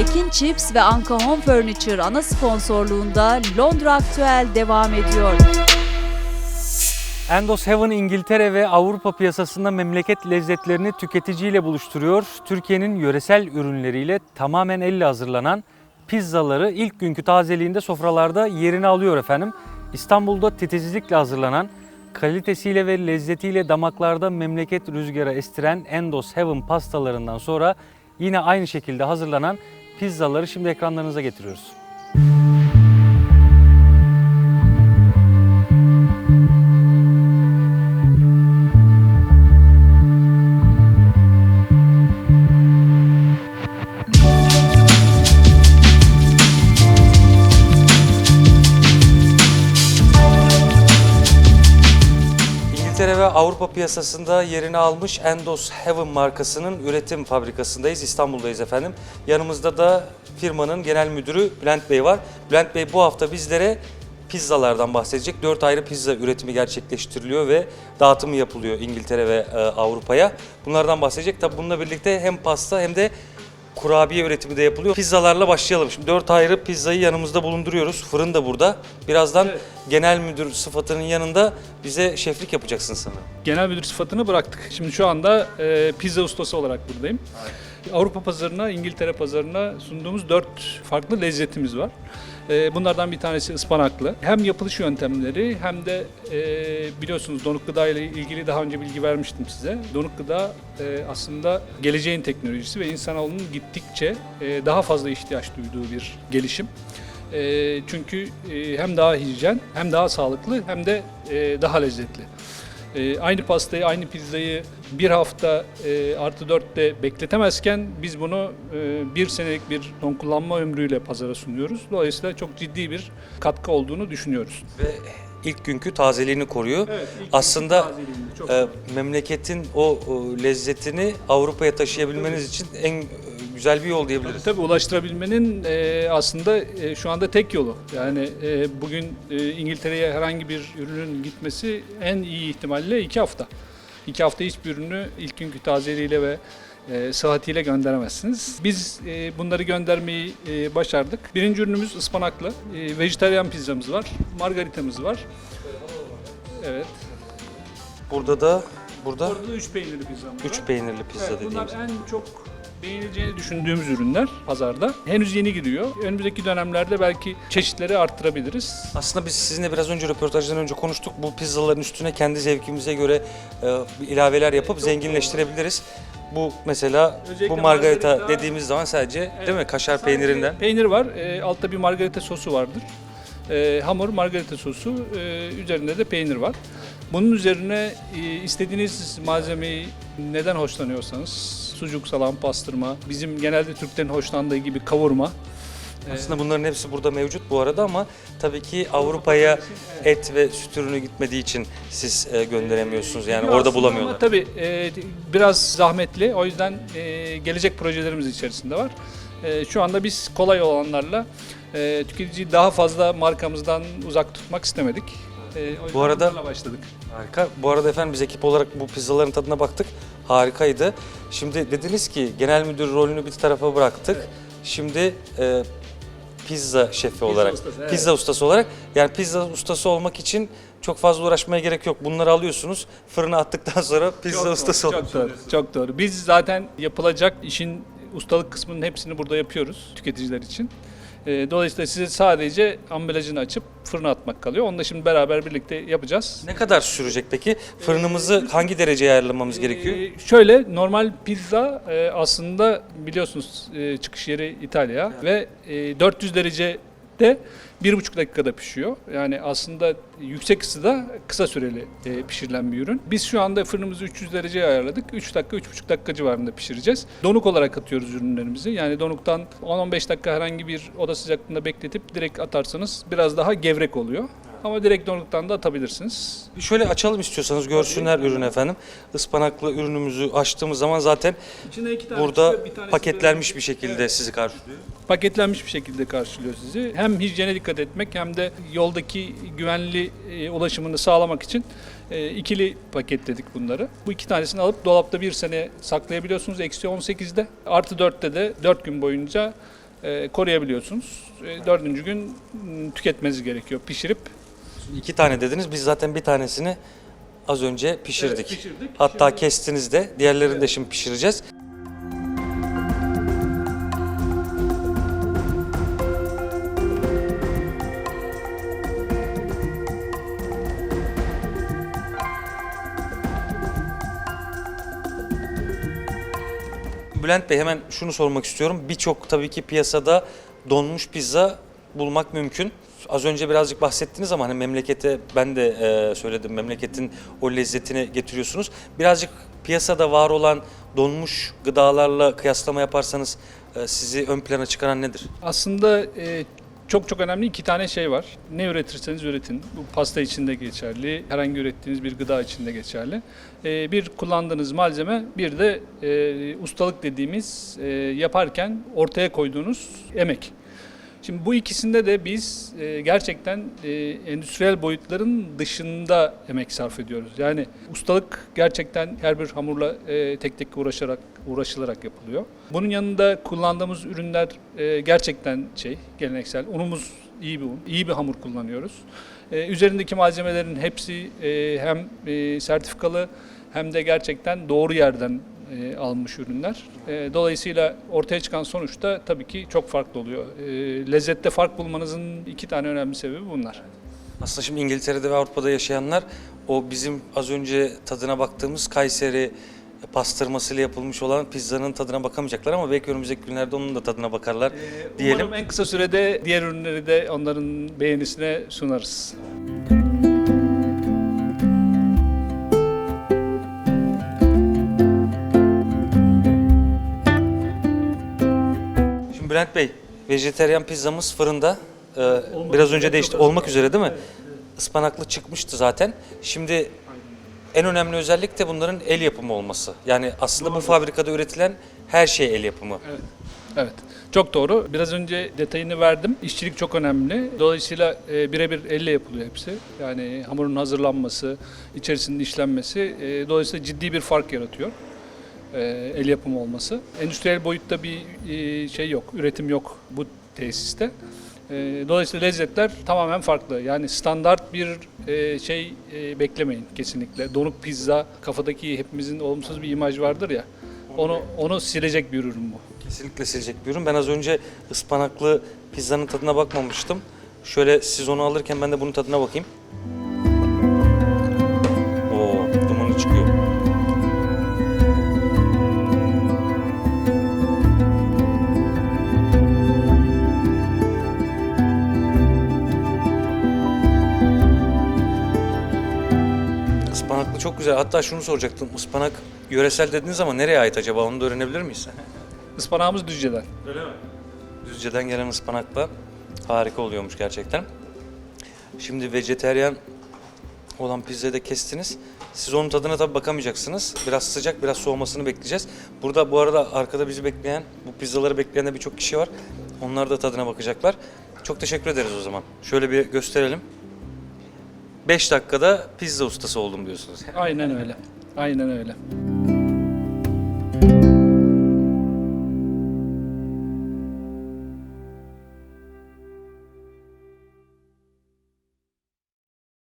Ekin Chips ve Anka Home Furniture ana sponsorluğunda Londra Aktüel devam ediyor. Endos Heaven İngiltere ve Avrupa piyasasında memleket lezzetlerini tüketiciyle buluşturuyor. Türkiye'nin yöresel ürünleriyle tamamen elle hazırlanan pizzaları ilk günkü tazeliğinde sofralarda yerini alıyor efendim. İstanbul'da titizlikle hazırlanan, kalitesiyle ve lezzetiyle damaklarda memleket rüzgara estiren Endos Heaven pastalarından sonra yine aynı şekilde hazırlanan pizzaları şimdi ekranlarınıza getiriyoruz. Avrupa piyasasında yerini almış Endos Heaven markasının üretim fabrikasındayız. İstanbul'dayız efendim. Yanımızda da firmanın genel müdürü Bülent Bey var. Bülent Bey bu hafta bizlere pizzalardan bahsedecek. Dört ayrı pizza üretimi gerçekleştiriliyor ve dağıtımı yapılıyor İngiltere ve e, Avrupa'ya. Bunlardan bahsedecek. Tabi bununla birlikte hem pasta hem de kurabiye üretimi de yapılıyor. Pizzalarla başlayalım. Şimdi dört ayrı pizzayı yanımızda bulunduruyoruz. Fırın da burada. Birazdan genel müdür sıfatının yanında bize şeflik yapacaksın sanırım. Genel müdür sıfatını bıraktık. Şimdi şu anda e, pizza ustası olarak buradayım. Avrupa pazarına, İngiltere pazarına sunduğumuz dört farklı lezzetimiz var. E, bunlardan bir tanesi ıspanaklı. Hem yapılış yöntemleri hem de e, biliyorsunuz donuk gıda ile ilgili daha önce bilgi vermiştim size. Donuk gıda e, aslında geleceğin teknolojisi ve insanoğlunun gittikçe e, daha fazla ihtiyaç duyduğu bir gelişim. Çünkü hem daha hijyen, hem daha sağlıklı, hem de daha lezzetli. E, aynı pastayı, aynı pizzayı bir hafta e, artı dörtte bekletemezken biz bunu e, bir senelik bir son kullanma ömrüyle pazara sunuyoruz. Dolayısıyla çok ciddi bir katkı olduğunu düşünüyoruz. Ve ilk günkü tazeliğini koruyor. Evet, ilk Aslında günkü tazeliğinde çok- e, memleketin o, o lezzetini Avrupa'ya taşıyabilmeniz için en güzel bir yol diyebiliriz. Tabii ulaştırabilmenin e, aslında e, şu anda tek yolu. Yani e, bugün e, İngiltere'ye herhangi bir ürünün gitmesi en iyi ihtimalle iki hafta. İki hafta hiçbir ürünü ilk günkü tazeliğiyle ve e, sıhhatiyle gönderemezsiniz. Biz e, bunları göndermeyi e, başardık. Birinci ürünümüz ıspanaklı. E, vejetaryen pizzamız var. Margaritamız var. Evet. Burada da burada Orada üç peynirli pizzamız var. üç peynirli pizza Evet, bunlar dediğimiz. en çok beğenileceğini düşündüğümüz ürünler pazarda. Henüz yeni giriyor. Önümüzdeki dönemlerde belki çeşitleri arttırabiliriz. Aslında biz sizinle biraz önce röportajdan önce konuştuk. Bu pizzaların üstüne kendi zevkimize göre e, ilaveler yapıp zenginleştirebiliriz. Bu mesela Özellikle bu margarita margarita- dediğimiz zaman sadece değil mi kaşar Sadece peynirinden. Peynir var. E, altta bir margarita sosu vardır. E, hamur, margarita sosu. e, üzerinde de peynir var. Bunun üzerine e, istediğiniz malzemeyi neden hoşlanıyorsanız sucuk, salam, pastırma, bizim genelde Türklerin hoşlandığı gibi kavurma. e, Aslında bunların hepsi burada mevcut bu arada ama tabii ki Avrupa'ya et ve süt ürünü gitmediği için siz e, gönderemiyorsunuz. Yani orada aslında bulamıyorlar. Ama tabii e, biraz zahmetli. O yüzden e, gelecek projelerimiz içerisinde var. E, şu anda biz kolay olanlarla e, tüketiciyi daha fazla markamızdan uzak tutmak istemedik. E, o yüzden Bu arada- bunlarla başladık. Harika. Bu arada efendim biz ekip olarak bu pizzaların tadına baktık. Harikaydı. Şimdi dediniz ki genel müdür rolünü bir tarafa bıraktık. Şimdi e, pizza şefi olarak, ustası, evet. pizza ustası olarak yani pizza ustası olmak için çok fazla uğraşmaya gerek yok. Bunları alıyorsunuz, fırına attıktan sonra pizza Çok ustası doğru, olmuş Çok doğru, çok doğru. Biz zaten yapılacak işin ustalık kısmının hepsini burada yapıyoruz tüketiciler için. E, dolayısıyla size sadece ambalajını açıp fırına atmak kalıyor. Onu da şimdi beraber birlikte yapacağız. Ne kadar sürecek peki? Fırınımızı hangi dereceye ayarlamamız gerekiyor? Ee, şöyle normal pizza e, aslında biliyorsunuz e, çıkış yeri İtalya ve e, 400 derecede bir buçuk dakikada pişiyor. Yani aslında yüksek ısıda kısa süreli e, pişirilen bir ürün. Biz şu anda fırınımızı 300 dereceye ayarladık. 3 dakika, 3,5 dakika civarında pişireceğiz. Donuk olarak atıyoruz ürünlerimizi. Yani donuktan 10-15 dakika herhangi bir oda sıcaklığında bekletip direkt atarsanız biraz daha gevrek oluyor. Ama direkt donuktan da atabilirsiniz. Şöyle açalım istiyorsanız görsünler ürün efendim. Ispanaklı ürünümüzü açtığımız zaman zaten İçinde iki tane burada çıkıyor, bir tanesi paketlenmiş böyle- bir şekilde sizi karşılıyor. paketlenmiş bir şekilde karşılıyor sizi. Hem hijyene dikkat etmek hem de yoldaki güvenli e, ulaşımını sağlamak için e, ikili paketledik bunları. Bu iki tanesini alıp dolapta bir sene saklayabiliyorsunuz eksi 18'de. Artı 4'te de 4 gün boyunca e, koruyabiliyorsunuz. E, dördüncü gün m, tüketmeniz gerekiyor pişirip. İki tane dediniz. Biz zaten bir tanesini az önce pişirdik. Evet, pişirdik. Hatta Şimdi- kestiniz de. Diğerlerini de şimdi pişireceğiz. Bülent Bey hemen şunu sormak istiyorum. Birçok tabii ki piyasada donmuş pizza bulmak mümkün. Az önce birazcık bahsettiniz ama hani memlekete ben de e, söyledim memleketin o lezzetini getiriyorsunuz. Birazcık piyasada var olan donmuş gıdalarla kıyaslama yaparsanız e, sizi ön plana çıkaran nedir? Aslında e, çok çok önemli iki tane şey var. Ne üretirseniz üretin. Bu pasta için de geçerli, herhangi ürettiğiniz bir gıda için de geçerli. E, bir kullandığınız malzeme, bir de e, ustalık dediğimiz e, yaparken ortaya koyduğunuz emek. Şimdi bu ikisinde de biz e, gerçekten e, endüstriyel boyutların dışında emek sarf ediyoruz. Yani ustalık gerçekten her bir hamurla e, tek tek uğraşarak uğraşılarak yapılıyor. Bunun yanında kullandığımız ürünler e, gerçekten şey geleneksel. Unumuz iyi bir un, iyi bir hamur kullanıyoruz. E, üzerindeki malzemelerin hepsi e, hem e, sertifikalı hem de gerçekten doğru yerden e, alınmış ürünler. E, dolayısıyla ortaya çıkan sonuçta tabii ki çok farklı oluyor. E, lezzette fark bulmanızın iki tane önemli sebebi bunlar. Aslında şimdi İngiltere'de ve Avrupa'da yaşayanlar o bizim az önce tadına baktığımız Kayseri pastırmasıyla yapılmış olan pizzanın tadına bakamayacaklar ama belki önümüzdeki günlerde onun da tadına bakarlar diyelim. Umarım en kısa sürede diğer ürünleri de onların beğenisine sunarız. Şimdi Bülent Bey, vejeteryan pizzamız fırında. Ee, biraz önce değişti. Olmak üzere değil mi? Ispanaklı çıkmıştı zaten. Şimdi en önemli özellik de bunların el yapımı olması. Yani aslında bu fabrikada üretilen her şey el yapımı. Evet. Çok doğru. Biraz önce detayını verdim. İşçilik çok önemli. Dolayısıyla e, birebir elle yapılıyor hepsi. Yani hamurun hazırlanması, içerisinin işlenmesi e, dolayısıyla ciddi bir fark yaratıyor. E, el yapımı olması. Endüstriyel boyutta bir e, şey yok, üretim yok bu tesiste. E, dolayısıyla lezzetler tamamen farklı. Yani standart bir şey beklemeyin kesinlikle. Donuk pizza, kafadaki hepimizin olumsuz bir imaj vardır ya. Onu onu silecek bir ürün bu. Kesinlikle silecek bir ürün. Ben az önce ıspanaklı pizzanın tadına bakmamıştım. Şöyle siz onu alırken ben de bunun tadına bakayım. Ispanaklı çok güzel. Hatta şunu soracaktım. Ispanak yöresel dediniz ama nereye ait acaba? Onu da öğrenebilir miyiz? Ispanağımız Düzce'den. Düzce'den gelen ıspanakla harika oluyormuş gerçekten. Şimdi vejeteryan olan pizzayı da kestiniz. Siz onun tadına tabii bakamayacaksınız. Biraz sıcak, biraz soğumasını bekleyeceğiz. Burada bu arada arkada bizi bekleyen, bu pizzaları bekleyen de birçok kişi var. Onlar da tadına bakacaklar. Çok teşekkür ederiz o zaman. Şöyle bir gösterelim. 5 dakikada pizza ustası oldum diyorsunuz. Aynen öyle. Aynen öyle.